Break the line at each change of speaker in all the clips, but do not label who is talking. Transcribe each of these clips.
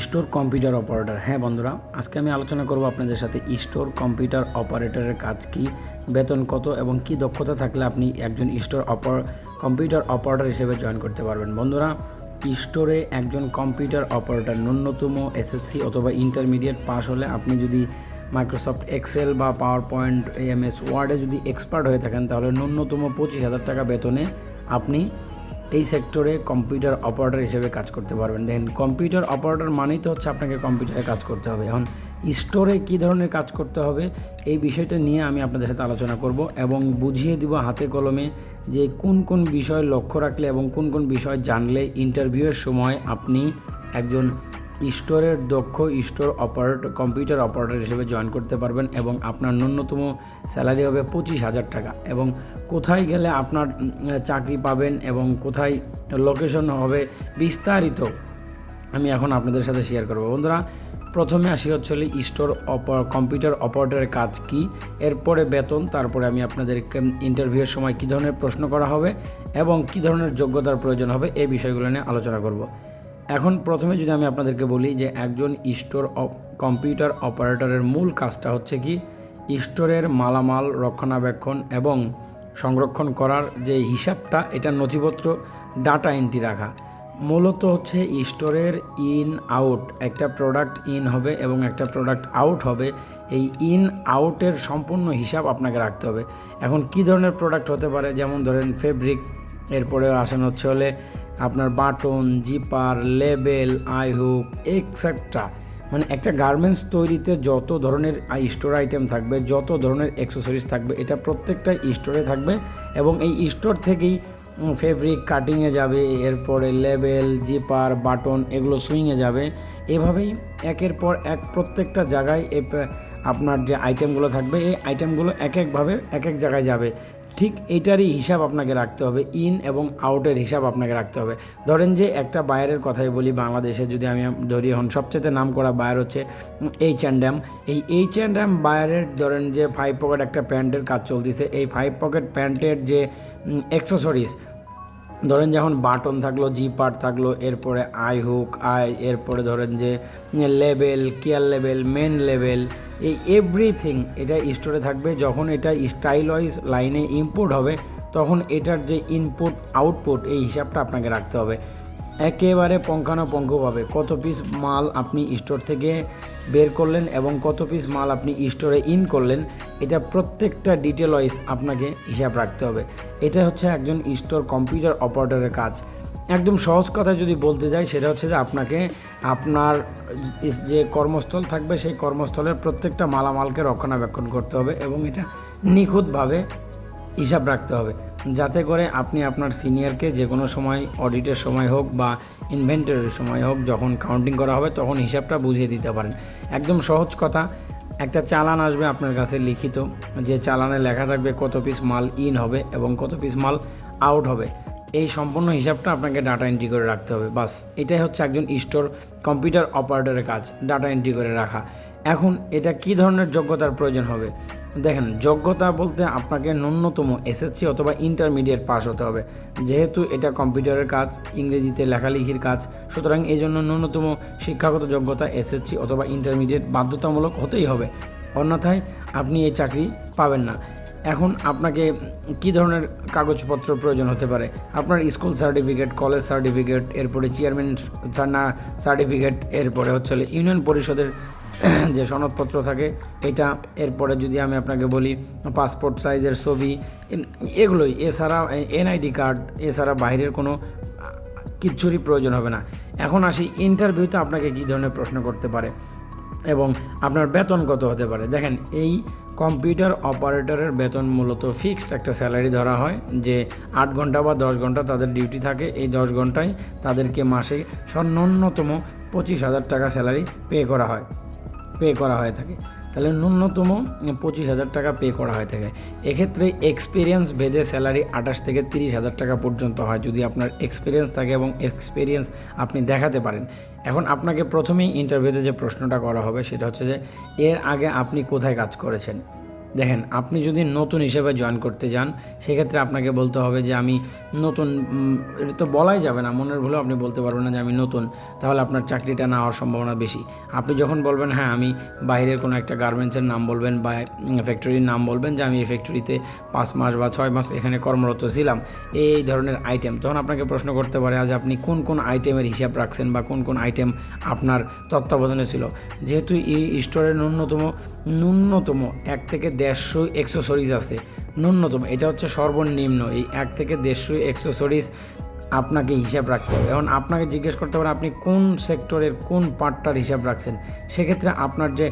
Store computer operator. হ্যাঁ বন্ধুরা, আজকে আমি আলোচনা করব আপনাদের সাথে স্টোর কম্পিউটার অপারেটরের কাজ কি, বেতন কত এবং কি দক্ষতা থাকলে আপনি একজন স্টোর অপার, কম্পিউটার অপারেটর হিসেবে জয়েন করতে পারবেন। বন্ধুরা, স্টোরে একজন কম্পিউটার অপারেটর, ন্যূনতম এসএসসি অথবা ইন্টারমিডিয়েট পাস হলে আপনি যদি মাইক্রোসফট এক্সেল বা পাওয়ার পয়েন্ট এমএস ওয়ার্ডে যদি এক্সপার্ট হয়ে থাকেন, তাহলে ন্যূনতম পঁচিশ হাজার টাকা বেতনে আপনি এই সেক্টরে কম্পিউটার অপারেটর হিসেবে কাজ করতে পারবেন। দেন কম্পিউটার অপারেটর মানেই তো হচ্ছে আপনাকে কম্পিউটারে কাজ করতে হবে। এখন স্টোরে কী ধরনের কাজ করতে হবে, এই বিষয়টা নিয়ে আমি আপনাদের সাথে আলোচনা করব এবং বুঝিয়ে দিব হাতে কলমে যে কোন কোন বিষয় লক্ষ্য রাখলে এবং কোন কোন বিষয় জানলে ইন্টারভিউয়ের সময় আপনি একজন স্টোরের দক্ষ স্টোর অপারেটর, কম্পিউটার অপারেটর হিসেবে জয়েন করতে পারবেন এবং আপনার ন্যূনতম স্যালারি হবে পঁচিশ হাজার টাকা। এবং কোথায় গেলে আপনার চাকরি পাবেন এবং কোথায় লোকেশন হবে বিস্তারিত আমি এখন আপনাদের সাথে শেয়ার করব। বন্ধুরা, প্রথমে আসি হচ্ছে স্টোর অপার, কম্পিউটার অপারেটরের কাজ কি, এরপরে বেতন, তারপরে আমি আপনাদেরকে ইন্টারভিউয়ের সময় কী ধরনের প্রশ্ন করা হবে এবং কী ধরনের যোগ্যতার প্রয়োজন হবে, এই বিষয়গুলো নিয়ে আলোচনা করব। এখন প্রথমে যদি আমি আপনাদেরকে বলি যে একজন স্টোর কম্পিউটার অপারেটরের মূল কাজটা হচ্ছে কি? স্টোরের মালামাল রক্ষণাবেক্ষণ এবং সংরক্ষণ করার যে হিসাবটা, এটা নথিপত্র, ডাটা এন্ট্রি রাখা। মূলত হচ্ছে স্টোরের ইন, আউট, একটা প্রোডাক্ট ইন হবে এবং একটা প্রোডাক্ট আউট হবে। এই ইন, আউটের সম্পূর্ণ হিসাব আপনাকে রাখতে হবে। এখন কি ধরনের প্রোডাক্ট হতে পারে? যেমন ধরেন ফেব্রিক, এরপরে আসেন হচ্ছে হলে আপনার button, zipper, label eye hook extra মানে একটা গার্মেন্টস তৈরিতে যত ধরনের স্টোর আইটেম থাকবে, যত ধরনের অ্যাক্সেসরিজ থাকবে, এটা প্রত্যেকটা স্টোরে থাকবে এবং এই স্টোর থেকেই ফেব্রিক কাটিংয়ে যাবে, এরপরে লেবেল, জিপার, বাটন এগুলো সুইংয়ে যাবে। এভাবেই একের পর এক প্রত্যেকটা জায়গায় আপনার যে আইটেমগুলো থাকবে, এই আইটেমগুলো এক একভাবে এক এক জায়গায় যাবে। ঠিক এটারই হিসাব আপনাকে রাখতে হবে ইন এবং আউটের হিসাব আপনাকে রাখতে হবে। ধরেন যে একটা বায়ারের কথাই বলি বাংলাদেশে, যদি আমি ধরি এখন সবচেয়ে নাম করা বায়ার হচ্ছে এইচ অ্যান্ড এম এই এইচ অ্যান্ড এম বায়ারের ধরেন যে ফাইভ পকেট একটা প্যান্টের কাজ চলতেছে, এই ফাইভ পকেট প্যান্টের যে অ্যাক্সেসরিজ ধরেন যখন বাটন থাকল জি পার্ট থাকল, এরপরে আই হুক আই এরপরে ধরেন যে label care level main level এই এভরিথিং এটা স্টোরে থাকবে। যখন এটা স্টাইল ওয়াইজ লাইনে ইম্পোর্ট হবে, তখন এটার যে ইনপুট আউটপুট এই হিসাবটা আপনাকে রাখতে হবে। একেবারে পঙ্খানুপঙ্খভাবে কত পিস মাল আপনি স্টোর থেকে বের করলেন এবং কত পিস মাল আপনি স্টোরে ইন করলেন, এটা প্রত্যেকটা ডিটেল ওয়াইজ আপনাকে হিসাব রাখতে হবে। এটা হচ্ছে একজন স্টোর কম্পিউটার অপারেটরের কাজ। একদম সহজ কথা যদি বলতে যাই, সেটা হচ্ছে যে আপনাকে আপনার যে কর্মস্থল থাকবে, সেই কর্মস্থলের প্রত্যেকটা মালামালকে রক্ষণাবেক্ষণ করতে হবে এবং এটা নিখুঁতভাবে হিসাব রাখতে হবে। যাতে করে আপনি আপনার সিনিয়রকে যে কোনো সময় অডিটের সময় হোক বা ইনভেন্টরির সময় হোক যখন কাউন্টিং করা হবে, তখন হিসাবটা বুঝিয়ে দিতে পারেন। একদম সহজ কথা। একটা চালান আসবে আপনার কাছে লিখিত, যে চালানে লেখা থাকবে কত পিস মাল ইন হবে এবং কত পিস মাল আউট হবে। এই সম্পূর্ণ হিসাবটা আপনাকে ডাটা এন্ট্রি করে রাখতে হবে। বাস, এটাই হচ্ছে একজন স্টোর কম্পিউটার অপারেটরের কাজ ডাটা এন্ট্রি করে রাখা। এখন এটা কি ধরনের যোগ্যতার প্রয়োজন হবে? দেখেন, যোগ্যতা বলতে আপনাকে ন্যূনতম এসএসসি অথবা ইন্টারমিডিয়েট পাস হতে হবে। যেহেতু এটা কম্পিউটারের কাজ, ইংরেজিতে লেখালেখির কাজ, সুতরাং এই জন্য ন্যূনতম শিক্ষাগত যোগ্যতা এসএসসি অথবা ইন্টারমিডিয়েট বাধ্যতামূলক হতেই হবে। অন্যথায় আপনি এই চাকরি পাবেন না। এখন আপনাকে কি ধরনের কাগজপত্র প্রয়োজন হতে পারে? আপনার স্কুল সার্টিফিকেট, কলেজ সার্টিফিকেট, এরপরে চেয়ারম্যান সার্টিফিকেট, এরপরে হচ্ছে ইউনিয়ন পরিষদের যে সনদপত্র থাকে, এটা এরপরে যদি আমি আপনাকে বলি, পাসপোর্ট সাইজের ছবি এগুলোই। এছাড়া এনআইডি কার্ড, এছাড়া বাইরের কোনো কিচ্ছুরই প্রয়োজন হবে না। এখন আসি ইন্টারভিউতে আপনাকে কী ধরনের প্রশ্ন করতে পারে? এবং আপনার বেতন কত হতে পারে? দেখেন, এই কম্পিউটার অপারেটরের বেতন মূলত ফিক্সড একটা স্যালারি ধরা হয়। যে আট ঘণ্টা বা দশ ঘণ্টা তাদের ডিউটি থাকে, এই দশ ঘন্টায় তাদেরকে মাসে সর্বন্যতম পঁচিশ হাজার টাকা স্যালারি পে করা হয়, পে করা হয়ে থাকে। তাহলে ন্যূনতম পঁচিশ হাজার টাকা পে করা হয়ে থাকে। এক্ষেত্রে এক্সপিরিয়েন্স ভেদে স্যালারি আঠাশ থেকে তিরিশ হাজার টাকা পর্যন্ত হয় যদি আপনার এক্সপিরিয়েন্স থাকে এবং এক্সপিরিয়েন্স আপনি দেখাতে পারেন। এখন আপনাকে প্রথমেই ইন্টারভিউতে যে প্রশ্নটা করা হবে সেটা হচ্ছে যে, এর আগে আপনি কোথায় কাজ করেছেন? দেখেন, আপনি যদি নতুন হিসেবে জয়েন করতে যান, সেক্ষেত্রে আপনাকে বলতে হবে যে আমি নতুন এটা তো বলাই যাবে না, মনের ভুলেও আপনি বলতে পারবেন না যে আমি নতুন, তাহলে আপনার চাকরিটা না হওয়ার সম্ভাবনা বেশি। আপনি যখন বলবেন হ্যাঁ আমি বাইরের কোনো একটা গার্মেন্টসের নাম বলবেন বা ফ্যাক্টরির নাম বলবেন যে আমি এই ফ্যাক্টরিতে পাঁচ মাস বা ছয় মাস এখানে কর্মরত ছিলাম, এই ধরনের আইটেম তখন আপনাকে প্রশ্ন করতে পারে আজ আপনি কোন কোন আইটেমের হিসাব রাখছেন বা কোন কোন আইটেম আপনার তত্ত্বাবধানে ছিল? যেহেতু এই স্টোরের ন্যূনতম ন্যূনতম এক থেকে দেড়শো এক্সেসরিজ আছে। ন্যূনতম, এটা হচ্ছে সর্বনিম্ন, এই এক থেকে দেড়শো এক্সেসরিজ আপনাকে হিসাব রাখতে হবে। এখন আপনাকে জিজ্ঞেস করতে পারে আপনি কোন সেক্টরের কোন পার্টটার হিসাব রাখছেন? সেক্ষেত্রে আপনার যে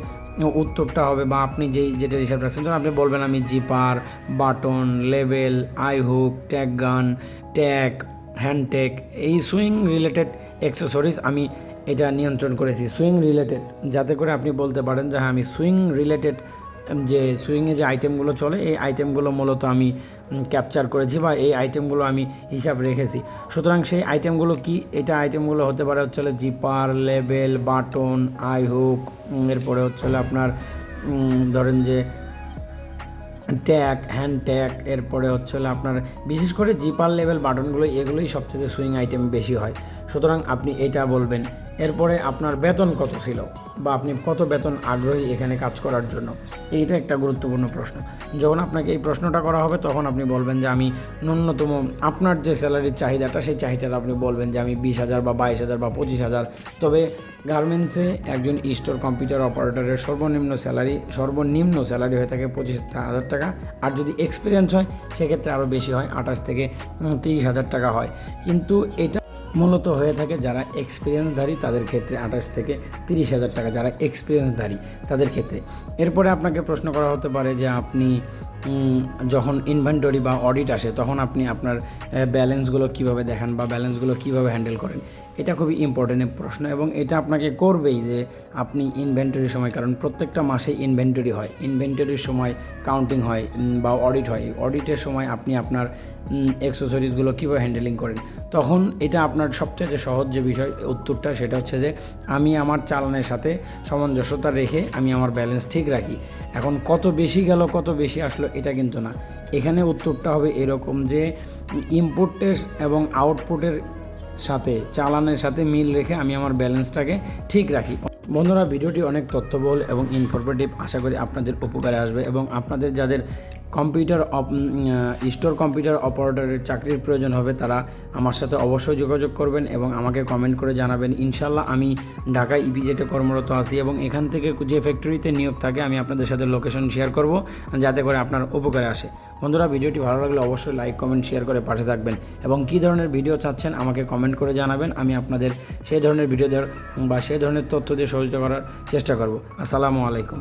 উত্তরটা হবে বা আপনি যেই যেটা হিসাব রাখছেন তখন আপনি বলবেন, আমি zipper button label eye hook tag gun tag hand tag এই সুইং রিলেটেড অ্যাক্সেসরিজ আমি এটা নিয়ন্ত্রণ করেছি। সুইং রিলেটেড যাতে করে আপনি বলতে পারেন যে হ্যাঁ আমি সুইং রিলেটেড যে সুইংয়ে যে আইটেমগুলো চলে, এই আইটেমগুলো মূলত আমি ক্যাপচার করেছি বা এই আইটেমগুলো আমি হিসাব রেখেছি। সুতরাং সেই আইটেমগুলো কি? এটা আইটেমগুলো হতে পারে হচ্ছে zipper label button eye hook এরপরে হচ্ছে আপনার ধরেন যে ট্যাগ হ্যান্ড ট্যাগ এরপরে হচ্ছে আপনার, বিশেষ করে জিপার লেভেল বাটনগুলো এগুলোই সবচেয়ে সুইং আইটেম বেশি হয়। সুতরাং আপনি এটা বলবেন। এরপরে আপনার বেতন কত ছিল? বা আপনি কত বেতন আগ্রহী এখানে কাজ করার জন্য? এইটা একটা গুরুত্বপূর্ণ প্রশ্ন। যখন আপনাকে এই প্রশ্নটা করা হবে, তখন আপনি বলবেন যে আমি ন্যূনতম আপনার যে স্যালারির চাহিদাটা, সেই চাহিদাটা আপনি বলবেন যে আমি বিশ হাজার বা বাইশ হাজার বা পঁচিশ হাজার। তবে গার্মেন্টসে একজন স্টোর কম্পিউটার অপারেটরের সর্বনিম্ন স্যালারি সর্বনিম্ন স্যালারি হয়ে থাকে পঁচিশ হাজার টাকা। আর যদি এক্সপিরিয়েন্স হয়, সেক্ষেত্রে আরও বেশি হয়, আঠাশ থেকে তিরিশ হাজার টাকা হয়। কিন্তু এটা মূলত হয়ে থাকে যারা এক্সপিরিয়েন্সধারী তাদের ক্ষেত্রে আঠাশ থেকে তিরিশ হাজার টাকা যারা এক্সপিরিয়েন্সধারী তাদের ক্ষেত্রে। এরপরে আপনাকে প্রশ্ন করা হতে পারে যে আপনি যখন ইনভেন্টরি বা অডিট আসে, তখন আপনি আপনার ব্যালেন্সগুলো কীভাবে দেখান বা ব্যালেন্সগুলো কীভাবে হ্যান্ডেল করেন? এটা খুবই ইম্পর্টেন্ট প্রশ্ন এবং এটা আপনাকে করবেই যে আপনি ইনভেন্টরির সময়, কারণ প্রত্যেকটা মাসে ইনভেন্টরি হয়। ইনভেন্টরির সময় কাউন্টিং হয় বা অডিট হয়। অডিটের সময় আপনি আপনার এক্সেসরিজগুলো কীভাবে হ্যান্ডেলিং করেন? তখন এটা আপনার সবচেয়ে সহজ যে বিষয়, উত্তরটা সেটা হচ্ছে যে আমি আমার চালানের সাথে সামঞ্জস্যতা রেখে আমি আমার ব্যালেন্স ঠিক রাখি। এখন কত বেশি গেল, কত বেশি আসলো, এটা কিন্তু না। এখানে উত্তরটা হবে এরকম যে ইনপুটের এবং আউটপুটের সাথে চালানের সাথে মিল রেখে আমি আমার ব্যালেন্সটাকে ঠিক রাখি। বন্ধুরা, ভিডিওটি অনেক তথ্যবহুল এবং ইনফরমেটিভ আশা করি আপনাদের উপকারে আসবে এবং আপনাদের যাদের কম্পিউটার স্টোর কম্পিউটার অপারেটরের চাকরির প্রয়োজন হবে, তারা আমার সাথে অবশ্যই যোগাযোগ করবেন এবং আমাকে কমেন্ট করে জানাবেন। ইনশাল্লাহ আমি ঢাকায় ইপিজেটে কর্মরত আছি এবং এখান থেকে যে ফ্যাক্টরিতে নিয়োগ থাকে, আমি আপনাদের সাথে লোকেশন শেয়ার করব যাতে করে আপনার উপকারে আসে। বন্ধুরা, ভিডিওটি ভালো লাগলে অবশ্যই লাইক কমেন্ট শেয়ার করে পাশে থাকবেন এবং কী ধরনের ভিডিও চাচ্ছেন আমাকে কমেন্ট করে জানাবেন, আমি আপনাদের সেই ধরনের ভিডিও দেওয়ার বা সেই ধরনের তথ্য দিয়ে সহযোগিতা করার চেষ্টা করব। আসসালামু আলাইকুম।